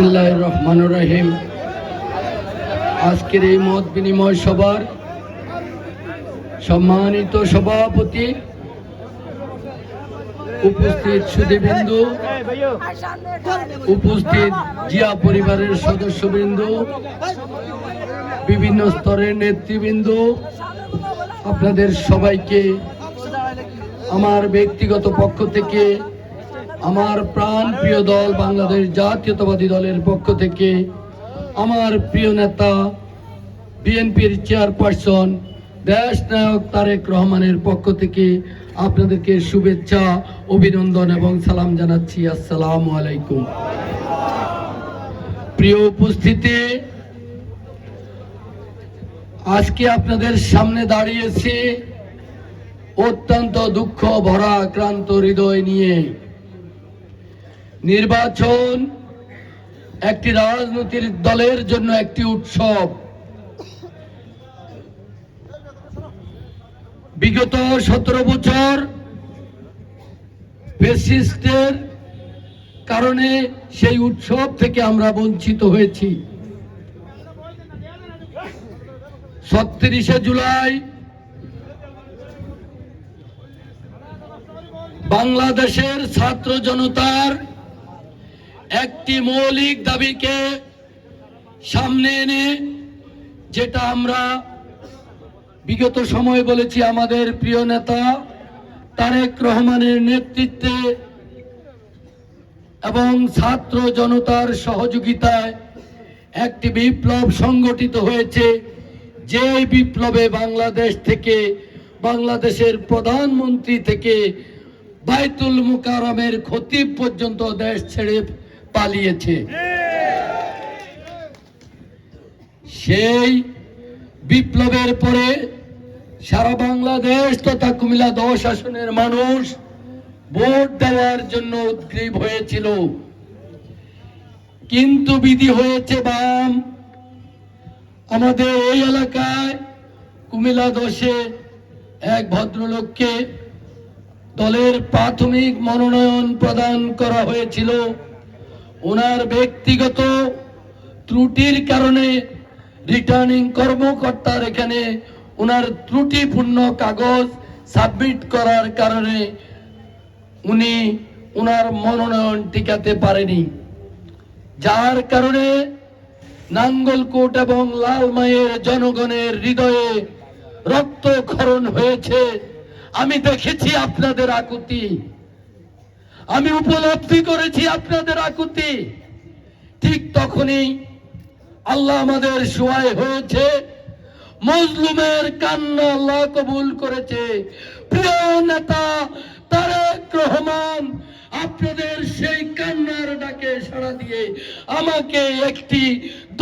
বিসমিল্লাহ রহমান রহিম আজকের এই মত বিনিময় সভার সম্মানিত সভাপতি উপস্থিত সুদীবিন্দু উপস্থিত জিয়া পরিবারের সদস্যবৃন্দ, বিভিন্ন স্তরের নেতৃবৃন্দ, আপনাদের সবাইকে আমার ব্যক্তিগত পক্ষ থেকে আমার প্রাণ প্রিয় দল বাংলাদেশ জাতীয়তাবাদী দলের পক্ষ থেকে আমার প্রিয় নেতা, বিএনপির চেয়ারপারসন, দেশ নায়ক তারেক রহমানের পক্ষ থেকে আপনাদেরকে শুভেচ্ছা, অভিনন্দন এবং সালাম জানাচ্ছি। আসসালাম আলাইকুম। প্রিয় উপস্থিতি, আজকে আপনাদের সামনে দাঁড়িয়েছি অত্যন্ত দুঃখ ভরা আক্রান্ত হৃদয় নিয়ে। নির্বাচন একটি রাজনৈতিক দলের জন্য একটি উৎসব। বিগত সতেরো বছর ফেসিস্টের কারণে সেই উৎসব থেকে আমরা বঞ্চিত হয়েছি। ছত্রিশে জুলাই বাংলাদেশের ছাত্র জনতার একটি মৌলিক দাবিকে সামনে এনে যেটা আমরা বিগত সময় বলেছি আমাদের প্রিয় নেতা তারেক রহমানের নেতৃত্বে এবং ছাত্র জনতার সহযোগিতায় একটি বিপ্লব সংগঠিত হয়েছে। যে বিপ্লবে বাংলাদেশ থেকে, বাংলাদেশের প্রধানমন্ত্রী থেকে বাইতুল মুকারমের খতিব পর্যন্ত দেশ ছেড়ে পালিয়েছে। সেই বিপ্লবের পরে সারা বাংলাদেশ তথা কুমিল্লা দশ আসনের মানুষ ভোট দেওয়ার জন্য উদ্গ্রীব হয়েছিল। কিন্তু বিধি হয়েছে বাম। আমাদের এই এলাকায় কুমিল্লা দশে এক ভদ্রলোককে দলের প্রাথমিক মনোনয়ন প্রদান করা হয়েছিল। ওনার ব্যক্তিগত ত্রুটির কারণে রিটার্নিং কর্মকর্তার এখানে ওনার ত্রুটিপূর্ণ কাগজ সাবমিট করার কারণে উনি ওনার মনোনয়ন টিকাতে পারেনি। যার কারণে নাঙ্গলকোট এবং লালমাইয়ের জনগণের হৃদয়ে রক্তক্ষরণ হয়েছে। আমি দেখেছি আপনাদের আকুতি। আমি উপলব্ধি করেছি আপনাদের আকুতি। ঠিক তখনই আল্লাহ আমাদের সহায় হয়েছে, মজলুমের কান্না আল্লাহ কবুল করেছে। প্রিয় নেতা তারেক রহমান, আপনাদের সেই কান্নার ডাকে সাড়া দিয়ে আমাকে একটি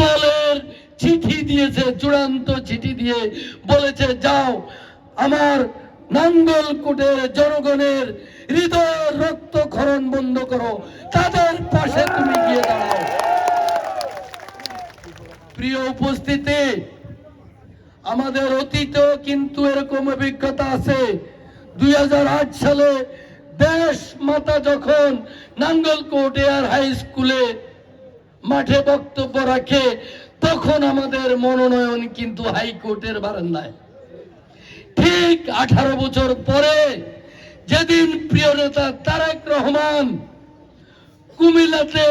দলের চিঠি দিয়েছে, চূড়ান্ত চিঠি দিয়ে বলেছে, যাও, আমার নাঙ্গলকোটের জনগণের হৃদয় রক্তক্ষরণ বন্ধ করো, তাদের পাশে তুমি গিয়ে দাঁড়াও। প্রিয় উপস্থিতি, আমাদের অতীতেও কিন্তু এরকম অভিজ্ঞতা আছে। দুই সালে দেশ মাতা যখন নাঙ্গলকোট এয়ার হাই স্কুলে মাঠে বক্তব্য রাখে, তখন আমাদের মনোনয়ন কিন্তু হাইকোর্টের বারান্দায়। ঠিক আঠারো বছর পরে যেদিন প্রিয় নেতা তারেক রহমান কুমিল্লাতে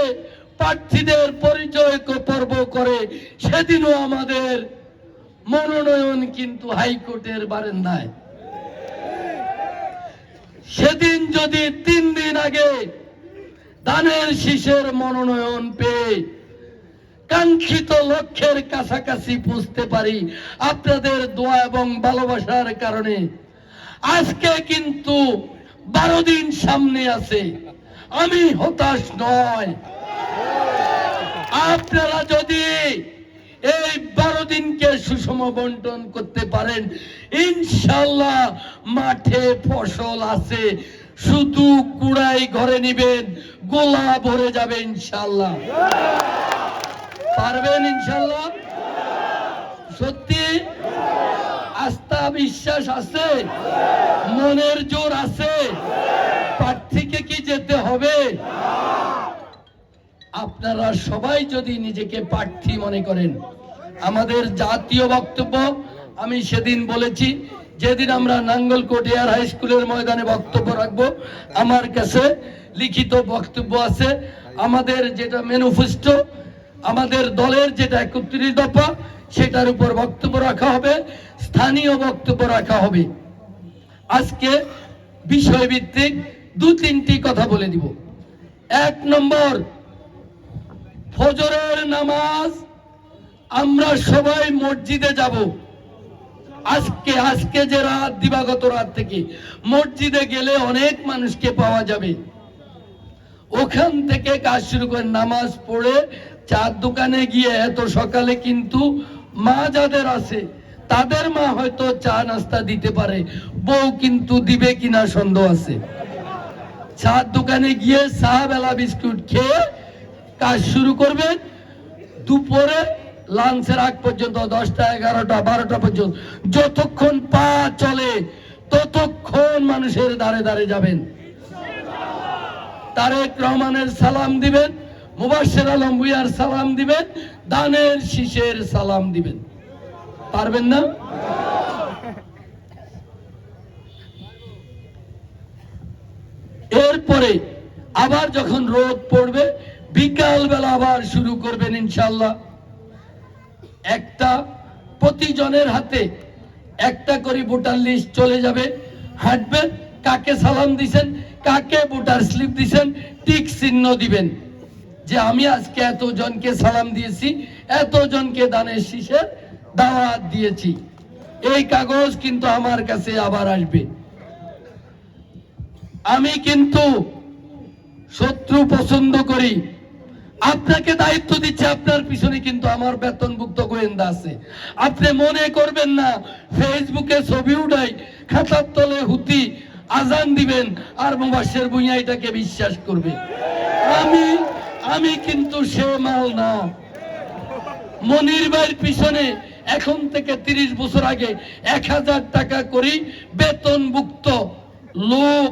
প্রার্থীদের পরিচয় পর্ব করে, সেদিনও আমাদের মনোনয়ন কিন্তু হাইকোর্টের বারান্দায়। সেদিন যদি তিন দিন আগে দানের শীষের মনোনয়ন পেয়ে কাঙ্ক্ষিত লক্ষ্যের কাছাকাছি পৌঁছতে পারি, আপনাদের দোয়া এবং ভালোবাসার কারণে আজকে কিন্তু বারো দিন সামনে আছে। আমি হতাশ নয়। আপনারা যদি এই বারো দিনকে সুষম বন্টন করতে পারেন ইনশাল্লাহ মাঠে ফসল আছে। শুধু কুড়াই ঘরে নিবেন, গোলা ভরে যাবে ইনশাল্লাহ পারবেন ইনশাল্লাহ সত্যি বিশ্বাস আছে? মনের জোর আছে? প্রার্থীকে কি যেতে হবে? আপনারা সবাই যদি নিজেকে প্রার্থী মনে করেন। আমাদের জাতীয় বক্তব্য আমি সেদিন বলেছি, যেদিন আমরা নাঙ্গলকোট এয়ার হাই স্কুলের ময়দানে বক্তব্য রাখব, আমার কাছে লিখিত বক্তব্য আছে। আমাদের যেটা ম্যানিফেস্টো, আমাদের দলের যেটা একত্রিশ দফা, সেটার উপর বক্তব্য রাখা হবে। স্থানীয় বক্তব্য রাখা হবে। আজকে বিষয়ভিত্তিক দু তিনটি কথা বলে দিব। এক নম্বর, ফজরের নামাজ আমরা সবাই মসজিদে যাব। আজকে আজকে যে রাত, দিবাগত রাত থেকে মসজিদে গেলে অনেক মানুষকে পাওয়া যাবে। ওখান থেকে কাজ শুরু করে নামাজ পড়ে চার দোকানে গিয়ে এত সকালে কিন্তু মা যাদের আছে তাদের মা হয়তো চা নাস্তা দিতে পারে। বউ কিন্তু দিবে কিনা সন্দেহ আছে। চার দোকানে গিয়ে চা, বেলা বিস্কুট খেয়ে কাজ শুরু করবেন। দুপুরে লাঞ্চের আগ পর্যন্ত দশটা, এগারোটা, বারোটা পর্যন্ত যতক্ষণ পা চলে, ততক্ষণ মানুষের দাঁড়ে দাঁড়ে যাবেন। তারেক রহমানের সালাম দিবেন মুবাসের আলম ভুইয়ার সালাম দিবেন, দানের শীষের সালাম দিবেন। পারবেন না? এরপরে আবার যখন রোদ পড়বে বিকাল বেলা আবার শুরু করবেন ইনশাল্লাহ একটা প্রতিজনের হাতে একটা করে ভোটার লিস্ট চলে যাবে। হাঁটবেন, কাকে সালাম দিছেন, কাকে ভোটার স্লিপ দিছেন টিক চিহ্ন দিবেন। যে আমি আজকে এতজনকে সালাম দিয়েছি, এতজনকে দানের শীষের দাওয়াত দিয়েছি। এই কাগজ কিন্তু আমার কাছে আবার আসবে। আমি কিন্তু শত্রু পছন্দ করি। আপনাকে দায়িত্ব দিচ্ছে, আপনার পিছনে কিন্তু আমার বেতনভুক্ত গোয়েন্দা আছে। আপনি মনে করবেন না, ফেসবুকে ছবি উঠাই খাতার তলে হুতি আজান দিবেন আর মুবাসের ভুইয়া এটাকে বিশ্বাস করবে। আমি আমি কিন্তু সে মাল না। মনির ভাইয়ের পিছনে এখন থেকে তিরিশ বছর আগে এক হাজার টাকা করি বেতনভুক্ত লোক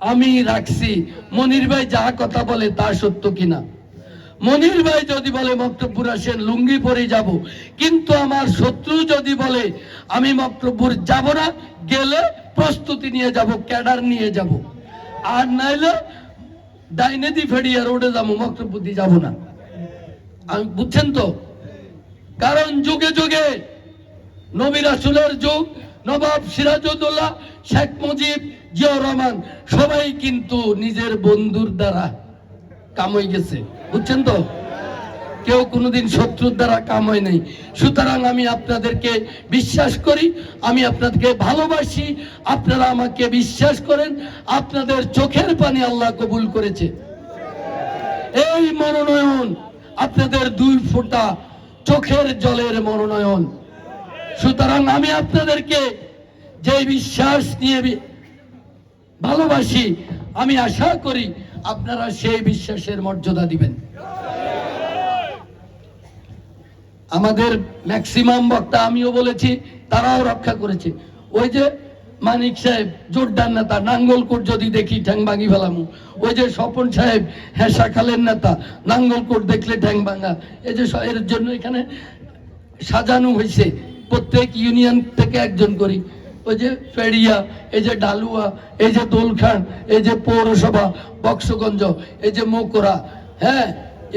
আমি রাখছি। মনির ভাই যা কথা বলে তা সত্য কিনা? মনির ভাই যদি বলে মক্তব্বুর আসেন, লুঙ্গি পরে যাব। কিন্তু আমার শত্রু যদি বলে, আমি মক্তব্বুর যাব না, গেলে প্রস্তুতি নিয়ে যাব, ক্যাডার নিয়ে যাব। আর নাইলে ডাইনেদি ফেডিয়া রোডে যাব মক্তব্বুদ্দি যাব না। আমি বুঝছেন তো? কারণ যুগে যুগে নবী রাসুলের যুগ, নবাব সিরাজউদ্দৌলা শেখ মুজিব, জিয়াউর রহমান, সবাই কিন্তু নিজের বন্ধুর দ্বারা কামই গেছে। বুঝছেন তো? কেউ কোনোদিন শত্রুর দ্বারা কাম হয় নাই। সুতরাং আমি আপনাদেরকে বিশ্বাস করি, আমি আপনাদেরকে ভালোবাসি, আপনারা আমাকে বিশ্বাস করেন, আপনাদের চোখের পানি আল্লাহ কবুল করেছে। এই মনোনয়ন আপনাদের দুই ফোঁটা চোখের জলের মনোনয়ন। সুতরাং আমি আপনাদেরকে যে বিশ্বাস নিয়ে ভালোবাসি, আমি আশা করি আপনারা সেই বিশ্বাসের মর্যাদা দিবেন। আমাদের ম্যাক্সিমাম বক্তা আমিও বলেছি, তারাও রক্ষা করেছে। ওই যে মানিক সাহেব, জোরদার নেতা, নাঙ্গলকোট যদি দেখি, ঠ্যাং ভাঙি ফেলামু। ওই যে স্বপন সাহেব, হেসা খালের নেতা, নাঙ্গলকোট দেখলে ঠ্যাং ভাঙা। এই যে এর জন্য এখানে সাজানো হয়েছে প্রত্যেক ইউনিয়ন থেকে একজন করি। ওই যে ফেড়িয়া, এই যে ডালুয়া, এই যে দোলখান, এই যে পৌরসভা, বক্সগঞ্জ, এই যে মোকরা হ্যাঁ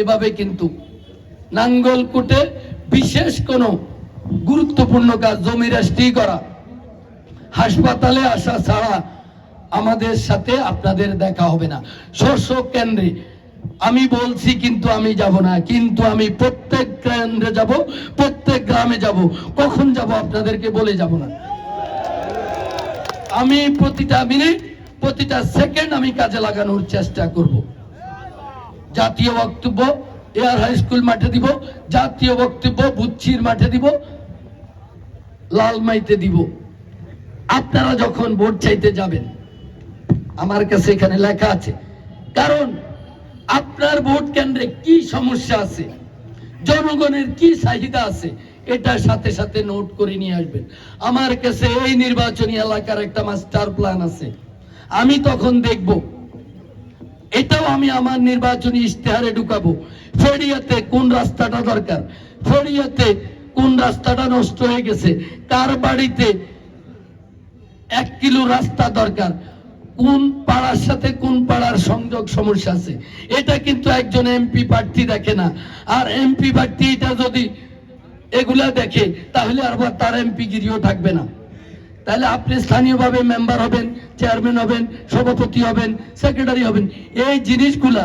এভাবে কিন্তু। নাঙ্গলকোটে বিশেষ কোনো গুরুত্বপূর্ণ কাজ, জমি রেস্ট্রি করা। হাসপাতালে আসা ছাড়া আমাদের সাথে আপনাদের দেখা হবে না। শস্য কেন্দ্রে। আমি বলছি কিন্তু আমি যাব না, কিন্তু আমি প্রত্যেক কেন্দ্রে যাব, প্রত্যেক গ্রামে যাব। কখন যাব আপনাদেরকে বলে যাব না। আমি প্রতিটা মিনিট প্রতিটা সেকেন্ড আমি কাজে লাগানোর চেষ্টা করব। জাতীয় বক্তব্য, এয়ার হাই স্কুল মাঠে দিব, জাতীয় বক্তব্য, বুচ্ছির মাঠে দিব লালমাইতে দিব। আপনারা যখন ভোট চাইতে যাবেন, আমার কাছে এখানে লেখা আছে, কারণ আপনার ভোট কেন্দ্রে কি সমস্যা আছে, জনগণের কি চাহিদা আছে এটার সাথে সাথে নোট করে নিয়ে আসবেন। আমার কাছে এই নির্বাচনী এলাকার একটা মাস্টার প্ল্যান আছে। আমি তখন দেখব, এটাও আমি আমার নির্বাচনী ইশতেহারে ঢুকাবো, ফেরিয়াতে কোন রাস্তাটা দরকার, ফেরিয়াতে কোন রাস্তাটা নষ্ট হয়ে গেছে, কার বাড়িতে এক কিলো রাস্তা দরকার। কোন পাড়ার সাথে কোন পাড়ার সংযোগ সমস্যা আছে? এটা কিন্তু একজন এমপি প্রার্থী দেখে না। আর এমপি প্রার্থী এটা যদি এগুলা দেখে, তাহলে আর তার এমপি গিরিও থাকবে না। তাহলে আপনি স্থানীয়ভাবে মেম্বার হবেন চেয়ারম্যান হবেন, সভাপতি হবেন সেক্রেটারি হবেন। এই জিনিসগুলা,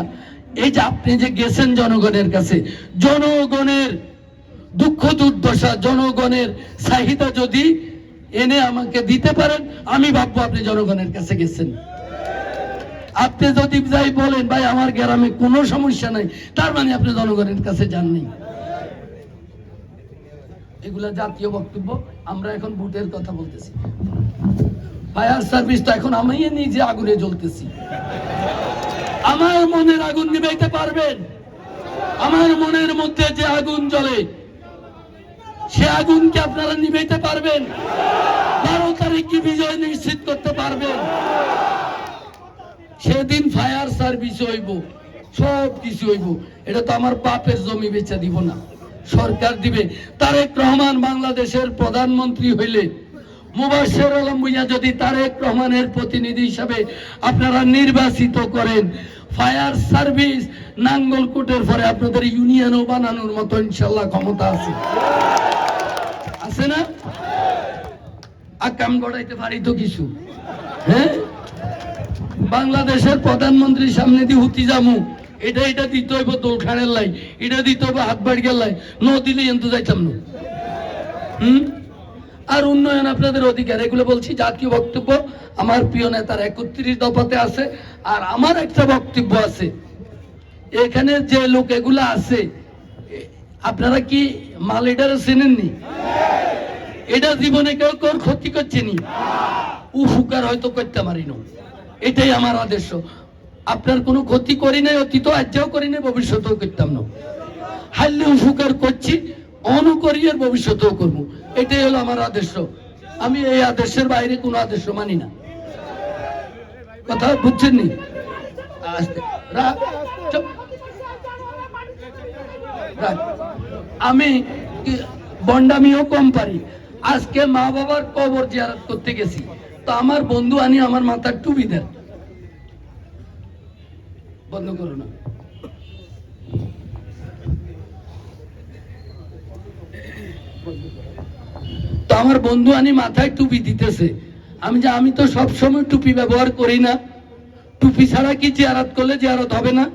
এই যে আপনি যে গেছেন জনগণের কাছে, জনগণের দুঃখ দুর্দশা, জনগণের চাহিদা যদি এনে আমাকে দিতে পারেন, আমি ভাববো আপনি জনগণের কাছে গেছেন। আপনি যদি যাই বলেন, ভাই, আমার গ্রামে কোনো সমস্যা নাই, তার মানে আপনি জনগণের কাছে যাননি। এগুলা জাতীয় বক্তব্য, আমরা এখন ভোটের কথা বলতেছি। ফায়ার সার্ভিস তো এখন আমি নিজে আগুনে জ্বলতেছি। আমার মনের আগুন নিভাইতে পারবেন। আমার মনের মধ্যে যে আগুন জ্বলে সে আগুনকে আপনারা নিভাইতে পারবেন। বারো তারিখ কি বিজয় নিশ্চিত করতে পারবেন। সেদিন ফায়ার সার্ভিস হইব, সব কিছু হইব। এটা তো আমার বাপের জমি বেচে দিব না। সরকার দিবে। তারেক রহমান বাংলাদেশের প্রধানমন্ত্রী হইলে মুবাশির আলম ভুইয়া যদি তারেক রহমানের প্রতিনিধি হিসাবে আপনারা নির্বাচিত করেন, ফায়ার সার্ভিস নাঙ্গলকোটের পরে আপনাদের ইউনিয়নও বানানোর মতো ইনশাল্লাহ ক্ষমতা আছে। আছে না? আকাম গড়াইতে পারি তো কিছু। হ্যাঁ? বাংলাদেশের প্রধানমন্ত্রীর সামনে দিয়ে হুতি জামু এটা এটা দিতে হইব দোলখানের লাই, এটা দিতে হইব হাত বাড়িয়ে লাই। ন দিলে এন্ত যাইতাম না। হুম? আর উন্নয়ন আপনাদের অধিকার, এগুলো বলছি জাতীয় বক্তব্য। আমার প্রিয় নেতার একত্রিশ দফাতে আছে, আর আমার একটা বক্তব্য আছে। এখানে যে লোক এগুলা আছে আপনারা কি মাল এটারে চেনেননি? এটা জীবনে কেউ কেউ ক্ষতি করছে নি উপকার হয়তো করতে পারি না এটাই আমার আদর্শ আপনার কোনো ক্ষতি করি নাই, অতীত আজ্ঞাও করি নাই, ভবিষ্যতেও করতাম না। হারলে উপকার করছি অনুকরিয়ার ভবিষ্যতেও করব। এটাই হলো আমার আদর্শ আমি এই আদর্শের বাইরে কোনো আদর্শ মানি না। কথা বুঝছেন নি? আস্তে। চুপ। আমি বন্ডামিও কম পারি আজকে মা বাবার কবর জিয়ারত করতে গেছি। তো আমার বন্ধু আনি আমার মাথার টুপি দেন। বন্ধ করো না। তো আমার বন্ধু আনি মাথায় টুপি দিতেছে। আমি যে আমি তো সব সময় টুপি ব্যবহার করি না। টুপি ছাড়া কি জিয়ারত করলে জিয়ারত হবে না?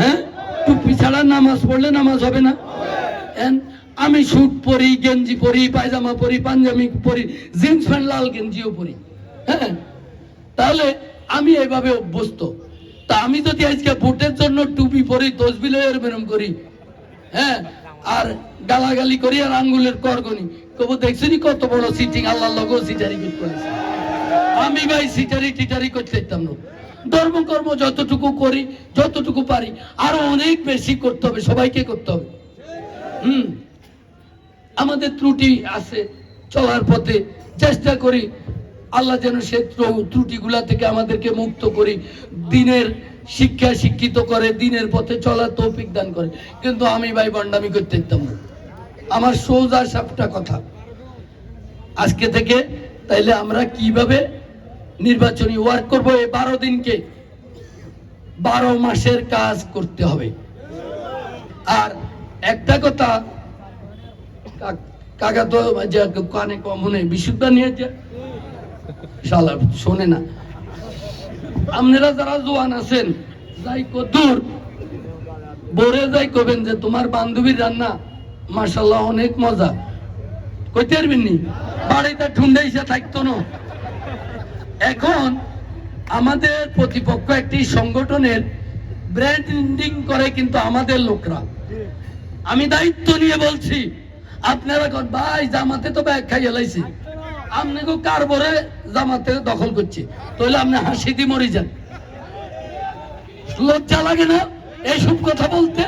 হ্যাঁ? টুপি ছাড়া নামাজ পড়লে নামাজ হবে না? আমি স্যুট পরি, গেঞ্জি পরি, পায়জামা পরি, পাঞ্জাবি পরি, জিন্স প্যান্ট, লাল গেঞ্জিও পরি। হ্যাঁ? তাহলে আমি এইভাবে অভ্যস্ত। তা আমি যদি আজকে ভোটের জন্য টুপি পরি তসবিল এরম করি হ্যাঁ? আর গালাগালি করি আর আঙ্গুলের করগনি কবু দেখছিনি কত বড় সিটিং আল্লাহ লগো সিটারি করেছে। আমি ভাই সিটারি টিটারি করতে চাইতাম না। ধর্ম কর্ম যতটুকু করি, যতটুকু পারি, আরও অনেক বেশি করতে হবে। সবাইকে করতে হবে। হুম। আমাদের ত্রুটি আছে চলার পথে। চেষ্টা করি আল্লাহ যেন সে ত্রু- ত্রুটিগুলা থেকে আমাদেরকে মুক্ত করি। দিনের শিক্ষা শিক্ষিত করে, দিনের পথে চলার তৌফিক দান করে। কিন্তু আমি ভাই বন্ডামি করতে দিতাম আমার সোজা সাপটা কথা। আজকে থেকে তাইলে আমরা কীভাবে নির্বাচনী ওয়ার্ক করব, এই বারো দিনকে বারো মাসের কাজ করতে হবে। আর একটা কথা কাকা তো কানে কমনে বিশুদ্ধ নিয়েছে। শালা, শোনে না। আপনারা যারা জোয়ান আছেন যাই কদূর বরে যাই কবেন যে তোমার বান্ধবীর রান্না মাশাল্লাহ অনেক মজা। কইতে পারবেন নি? বাড়িতে ঠুন্ডাইসে থাকতো না। এখন আমাদের প্রতিপক্ষ একটি সংগঠনের ব্র্যান্ডিং করে কিন্তু আমাদের লোকরা। আমি দায়িত্ব নিয়ে বলছি, আপনারা ভাই, জামাতে তো ব্যাগ খাই এলাইছি আপনাকে কার বরে জামাতে দখল করছি। তাহলে আপনি হাসি দিয়ে মরে যান। লজ্জা লাগে না এইসব কথা বলতে?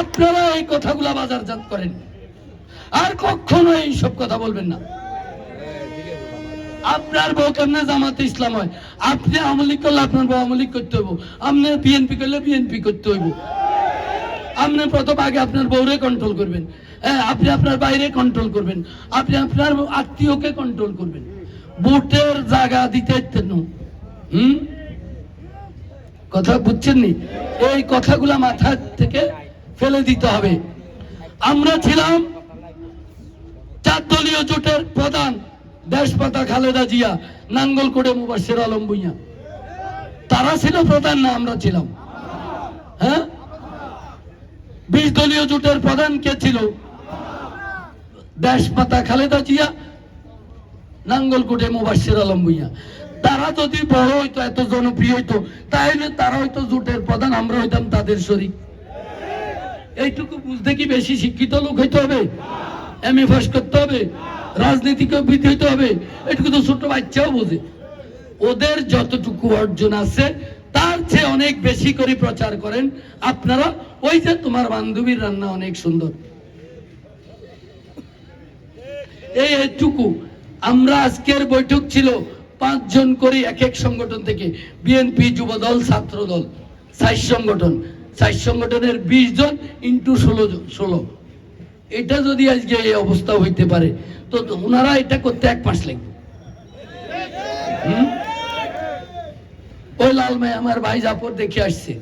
আপনারা এই কথাগুলা বাজারজাত করেন। আর কখনো এইসব কথা বলবেন না। আপনার বউ কেমনে জামাতে ইসলাম হয়? আপনি আওয়ামী লীগ করলে আপনার আওয়ামী লীগ করতে হইব। আপনি বিএনপি করলে বিএনপি করতে হইব। আপনি প্রথম আগে আপনার বউরে কন্ট্রোল করবেন। হ্যাঁ আপনি আপনার বাইরে কন্ট্রোল করবেন। আপনি আপনার আত্মীয়কে কন্ট্রোল করবেন। ভোটের জায়গা দিতে হুম? কথা বুঝছেন নি? এই কথাগুলা মাথা থেকে ফেলে দিতে হবে। আমরা ছিলাম চার দলীয় জোটের প্রধান। দেশপাতা খালেদা জিয়া নাঙ্গলকোটে মুবাসির আলম ভুইয়া তারা ছিল প্রধান না আমরা ছিলাম। হ্যাঁ? বিশ দলীয় জোটের প্রধান কে ছিল? দেশপাতা খালেদা জিয়া নাঙ্গলকোটে মুবাসির আলম ভুইয়া তারা যদি বড় হইতো, এত জনপ্রিয় হইতো তাহলে তারা হয়তো জোটের প্রধান, আমরা হইতাম তাদের শরীর এইটুকু বুঝতে কি বেশি শিক্ষিত লোক হইতে হবে? এম এ পাস করতে হবে? রাজনীতিকে হইতে হবে, এটুকু তো ছোট বাচ্চাও বোঝে। ওদের যতটুকু অর্জন আছে, তার চেয়ে অনেক বেশি করে প্রচার করেন। আপনারা, ওই যে তোমার বান্ধবীর রান্না অনেক সুন্দর। এই এইটুকু আমরা আজকের বৈঠক ছিল পাঁচজন করে এক এক সংগঠন থেকে, বিএনপি যুব দল ছাত্র দল সাইজ সংগঠন। সাইজ সংগঠনের বিশ জন ইন্টু ষোলো ষোলো। এটা যদি আজকে এই অবস্থা হইতে পারে, তো ওনারা এটা করতে এক মাস লাগবে। ওই লাল ভাই আমার ভাই জাফর দেখে আসছে।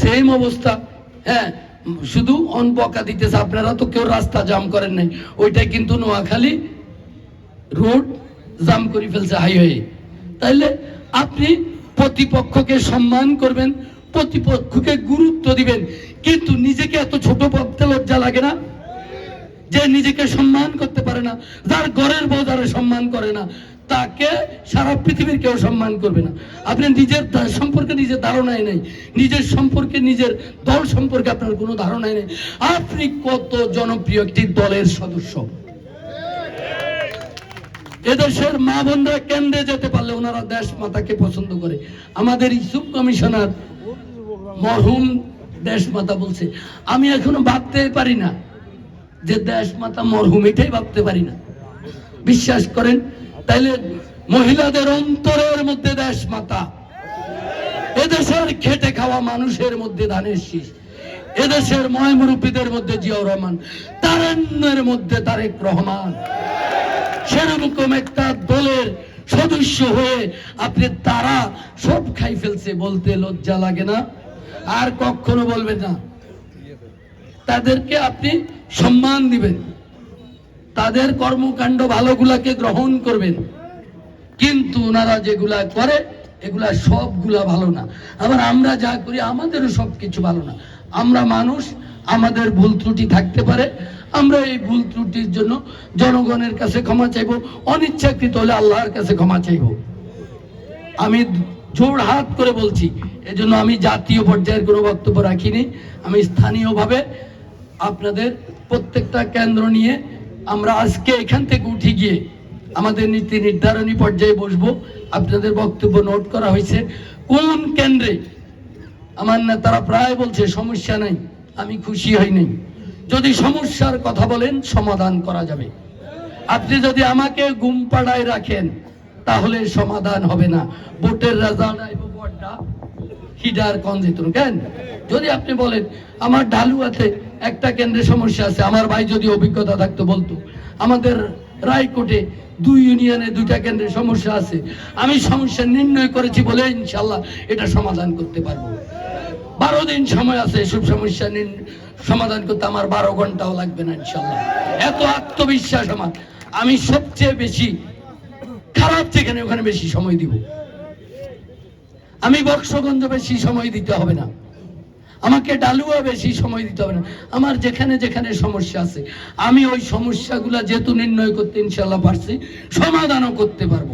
সেম অবস্থা। হ্যাঁ শুধু অন বকা দিতেছে, আপনারা তো কেউ রাস্তা জাম করেন নাই। ওইটা কিন্তু নোয়াখালী রোড জাম করে ফেলছে হাইওয়ে। তাইলে আপনি প্রতিপক্ষকে সম্মান করবেন, প্রতিপক্ষকে গুরুত্ব দিবেন, কিন্তু নিজেকে এত ছোট ভাবতে লজ্জা লাগে না? যে নিজেকে সম্মান করতে পারে না, যার ঘরের বউ সম্মান করে না, তাকে সারা পৃথিবীর কেউ সম্মান করবে না। আপনি নিজের সম্পর্কে নিজের ধারণাই নেই। নিজের সম্পর্কে, নিজের দল সম্পর্কে আপনার কোনো ধারণাই নেই। আপনি কত জনপ্রিয় একটি দলের সদস্য। এদেশের মা বোনরা কেন্দ্রে যেতে পারলে ওনারা দেশ মাতাকে পছন্দ করে। আমাদের ইসুফ কমিশনার মরহুম দেশ মাতা বলছে, আমি এখনও ভাবতে পারি না যে দেশ মাতা মরহুম, এটাই ভাবতে পারি না। বিশ্বাস করেন, তাইলে মহিলাদের অন্তরের মধ্যে দেশ মাতা। এদেশের খেটে খাওয়া মানুষের মধ্যে ধানের শীষ। এদেশের ময় মুরব্বীদের মধ্যে জিয়াউর রহমান। তারেন্নের মধ্যে তারেক রহমান। সেরকম একটা দলের সদস্য হয়ে আপনি তারা সব খাই ফেলছে, বলতে লজ্জা লাগে না। আর কখনো বলবেন না তাদেরকে আপনি সম্মান দিবেন। তাদের কর্মকাণ্ড ভালোগুলাকে গ্রহণ করবেন। কিন্তু ওনারা যেগুলা করে, এগুলা সবগুলা ভালো না। আবার আমরা যা করি, আমাদেরও সব কিছু ভালো না। আমরা মানুষ, আমাদের ভুল ত্রুটি থাকতে পারে। আমরা এই ভুল ত্রুটির জন্য জনগণের কাছে ক্ষমা চাইব, অনিচ্ছাকৃত হলে আল্লাহর কাছে ক্ষমা চাইব। আমি জোর হাত করে বলছি। এজন্য আমি জাতীয় পর্যায়ের কোনো বক্তব্য রাখিনি। আমি স্থানীয়ভাবে আপনাদের প্রত্যেকটা কেন্দ্র নিয়ে আমরা আজকে এখান থেকে উঠে গিয়ে আমাদের নীতি নির্ধারণী পর্যায়ে বসবো। আপনাদের বক্তব্য নোট করা হয়েছে। কোন কেন্দ্রে? আমার নেতারা প্রায় বলছে, সমস্যা নাই, আমি খুশি হই নাই। যদি সমস্যার কথা বলেন, সমাধান করা যাবে। আপনি যদি আমাকে ঘুম পাড়ায় রাখেন তাহলে সমাধান হবে না। ভোটের রেজাল্ট আইব বড়টা হিডার কনজিতুন কেন? যদি আপনি বলেন, আমার ঢালুয়াতে একটা কেন্দ্রে সমস্যা আছে, আমার ভাই যদি অভিজ্ঞতা থাকতো বলতো, আমাদের রায়কোটে দুই ইউনিয়নে দুইটা কেন্দ্রে সমস্যা আছে, আমি সমস্যা নির্ণয় করেছি বলে ইনশাল্লাহ এটা সমাধান করতে পারব। বারো দিন সময় আছে এসব সমস্যা সমাধান করতে, আমার বারো ঘন্টাও লাগবে না ইনশাল্লাহ। এত আত্মবিশ্বাস আমার। আমি সবচেয়ে বেশি খারাপ যেখানে ওখানে বেশি সময় দিব। আমি বক্সগঞ্জ বেশি সময় দিতে হবে না। আমাকে ডালুয়া বেশি সময় দিতে হবে না। আমার যেখানে যেখানে সমস্যা আছে, আমি ওই সমস্যাগুলা যেহেতু নির্ণয় করতে ইনশাল্লাহ পারছি, সমাধানও করতে পারব।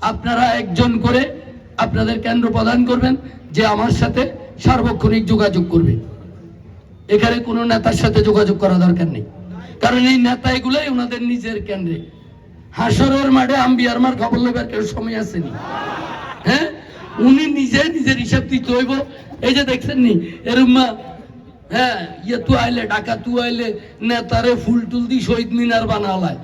আপনারা একজন করে আপনাদের কেন্দ্র প্রদান করবেন, যে আমার সাথে সার্বক্ষণিক যোগাযোগ করবে। এখানে কোনো নেতার সাথে যোগাযোগ করা দরকার নেই। কারণ এই নেতা এগুলাই ওনাদের নিজের কেন্দ্রে। হাসরের মাঠে আম্বিয়ার মার খবর লেবার কেউ সময় আসেনি। হ্যাঁ? উনি নিজে নিজের হিসাব দিতে হইব। এই যে দেখছেন নি এরম্মা হ্যাঁ ইয়ে তু আইলে ঢাকা তু আইলে, নেতারে ফুল টুল দি শহীদ মিনার বানালায়।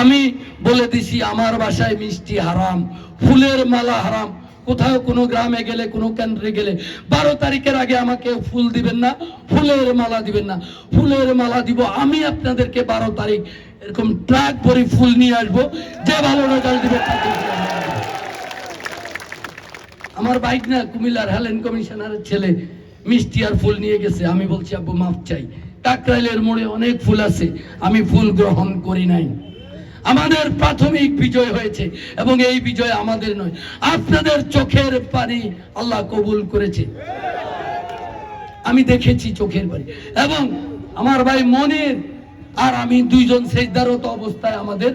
আমি বলে দিছি, আমার বাসায় মিষ্টি হারাম, ফুলের মালা হারাম। কোথাও কোনো গ্রামে গেলে, কোনো কেন্দ্রে গেলে, বারো তারিখের আগে আমাকে ফুল দিবেন না, ফুলের মালা দিবেন না। ফুলের মালা দিব, আমি আপনাদেরকে বারো তারিখ এরকম ট্রাক ভরি ফুল নিয়ে আসব। যে ভালো রেজাল্ট দিবে আমরা বাইক না কুমিল্লার হেলেন কমিশনারের ছেলে মিষ্টি আর ফুল নিয়ে গেছে। আমি বলছি, আব্বু, মাপ চাই। কাকরাইলের মোড়ে অনেক ফুল আছে। আমি ফুল গ্রহণ করি নাই। আমাদের প্রাথমিক বিজয় হয়েছে এবং এই বিজয় আমাদের নয়। আপনাদের চোখের পানি আল্লাহ কবুল করেছে। আমি দেখেছি চোখের পানি। এবং আমার ভাই মনির আর আমি দুইজন সেজদারত অবস্থায় আমাদের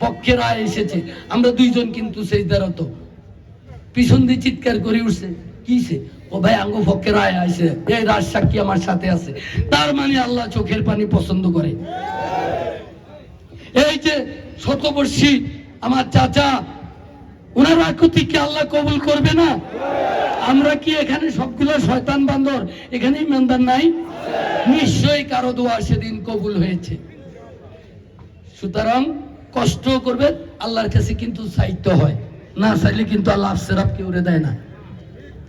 পক্ষে রায় এসেছে। আমরা দুইজন কিন্তু সেজদারত। পিছন দিয়ে চিৎকার করে উঠছে কিসে ও ভাই, আঙ্গ পক্ষে রায় আইছে এই রাজ সাক্ষী আমার সাথে আছে। তার মানে আল্লাহ চোখের পানি পছন্দ করে। এই যে শতবর্ষী আমার চাচা, ওনার আকুতি কি আল্লাহ কবুল করবে না? আমরা কি এখানে সবগুলো শয়তান বান্দর? এখানে ইমানদার নাই? নিশ্চয়ই কারও দোয়া সেদিন কবুল হয়েছে। সুতরাং কষ্ট করবে, আল্লাহর কাছে কিন্তু সাহিত্য হয়। না চাইলে কিন্তু আল্লাহ আফসেরাফকে উড়ে দেয় না।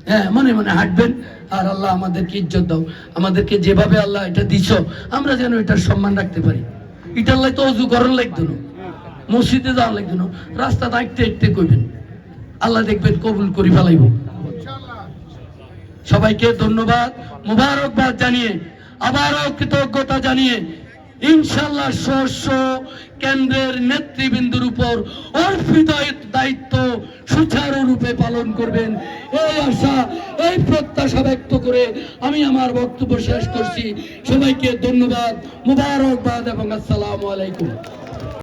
হ্যাঁ মনে মনে হাঁটবেন, আর আল্লাহ আমাদেরকে ইজ্জত দাও। আমাদেরকে যেভাবে আল্লাহ এটা দিছ, আমরা যেন এটার সম্মান রাখতে পারি। এটার লাই তো অজু করার লাগতো না। মসজিদে যাওয়ার লাগতো না। রাস্তা হাঁটতে হাঁটতে করবেন আল্লাহ দেখবেন কবুল করি ফেলাইব। সবাইকে ধন্যবাদ, মুবারকবাদ জানিয়ে, আবারও কৃতজ্ঞতা জানিয়ে ইনশাল্লাহ শস্য কেন্দ্রের নেতৃবৃন্দুর উপর অর্পিত দায়িত্ব সুচারুরূপে পালন করবেন। এই আশা, এই প্রত্যাশা ব্যক্ত করে আমি আমার বক্তব্য শেষ করছি। সবাইকে ধন্যবাদ, মুবারকবাদ এবং আসসালামু আলাইকুম।